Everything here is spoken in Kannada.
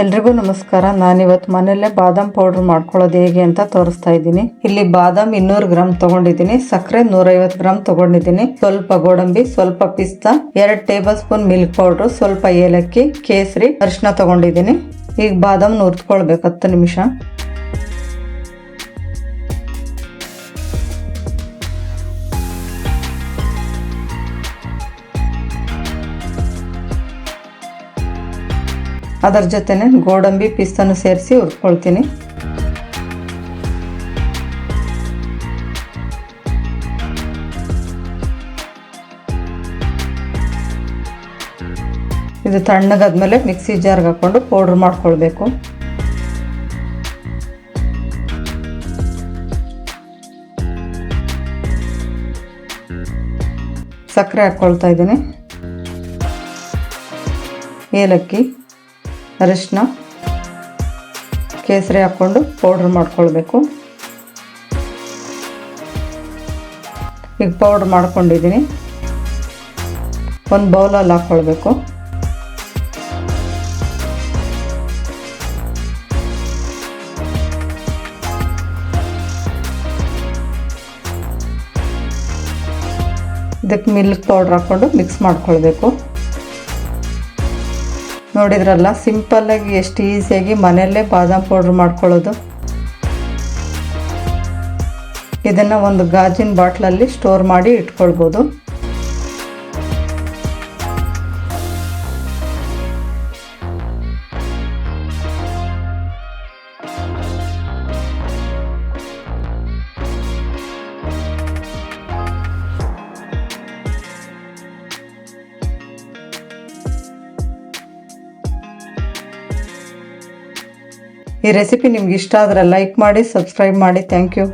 ಎಲ್ರಿಗೂ ನಮಸ್ಕಾರ. ನಾನಿವತ್ತು ಮನೆಯಲ್ಲೇ ಬಾದಾಮ್ ಪೌಡರ್ ಮಾಡ್ಕೊಳ್ಳೋದು ಹೇಗೆ ಅಂತ ತೋರಿಸ್ತಾ ಇದ್ದೀನಿ. ಇಲ್ಲಿ ಬಾದಾಮ್ ಇನ್ನೂರು ಗ್ರಾಮ್ ತಗೊಂಡಿದ್ದೀನಿ. ಸಕ್ಕರೆ ನೂರೈವತ್ತು ಗ್ರಾಮ್ ತಗೊಂಡಿದ್ದೀನಿ. ಸ್ವಲ್ಪ ಗೋಡಂಬಿ, ಸ್ವಲ್ಪ ಪಿಸ್ತಾ, ಎರಡು ಟೇಬಲ್ ಸ್ಪೂನ್ ಮಿಲ್ಕ್ ಪೌಡರ್, ಸ್ವಲ್ಪ ಏಲಕ್ಕಿ, ಕೇಸರಿ ಅರಿಶಿನ ತಗೊಂಡಿದ್ದೀನಿ. ಈಗ ಬಾದಾಮ್ ನುರ್ತ್ಕೊಳ್ಬೇಕು ಹತ್ತು ನಿಮಿಷ. ಅದರ ಜೊತೆನೆ ಗೋಡಂಬಿ ಪಿಸ್ತನ್ನು ಸೇರಿಸಿ ಹುರ್ಕೊಳ್ತೀನಿ ಇದು ತಣ್ಣಗಾದ್ಮೇಲೆ ಮಿಕ್ಸಿ ಜಾರ್ಗೆ ಹಾಕೊಂಡು ಪೌಡ್ರ್ ಮಾಡ್ಕೊಳ್ಬೇಕು. ಸಕ್ಕರೆ ಹಾಕ್ಕೊಳ್ತಾ ಇದ್ದೀನಿ. ಏಲಕ್ಕಿ. ಅರಿಶಿನ, ಕೇಸರಿ ಹಾಕ್ಕೊಂಡು ಪೌಡ್ರ್ ಮಾಡ್ಕೊಳ್ಬೇಕು. ಈಗ ಪೌಡ್ರ್ ಮಾಡ್ಕೊಂಡಿದ್ದೀನಿ. ಒಂದು ಬೌಲಲ್ಲಿ ಹಾಕ್ಕೊಳ್ಬೇಕು ಇದಕ್ಕೆ ಮಿಲ್ಕ್ ಪೌಡ್ರ್ ಹಾಕ್ಕೊಂಡು ಮಿಕ್ಸ್ ಮಾಡ್ಕೊಳ್ಬೇಕು. ನೋಡಿದ್ರಲ್ಲ ಸಿಂಪಲ್ಲಾಗಿ ಎಷ್ಟು ಈಸಿಯಾಗಿ ಮನೆಯಲ್ಲೇ ಬಾದಾಮ್ ಪೌಡ್ರ್ ಮಾಡ್ಕೊಳ್ಳೋದು. ಇದನ್ನು ಒಂದು ಗಾಜಿನ ಬಾಟ್ಲಲ್ಲಿ ಸ್ಟೋರ್ ಮಾಡಿ ಇಟ್ಕೊಳ್ಬೋದು. ಈ ರೆಸಿಪಿ ನಿಮ್ಗೆ ಇಷ್ಟ ಆದರೆ ಲೈಕ್ ಮಾಡಿ ಸಬ್ಸ್ಕ್ರೈಬ್ ಮಾಡಿ. Thank you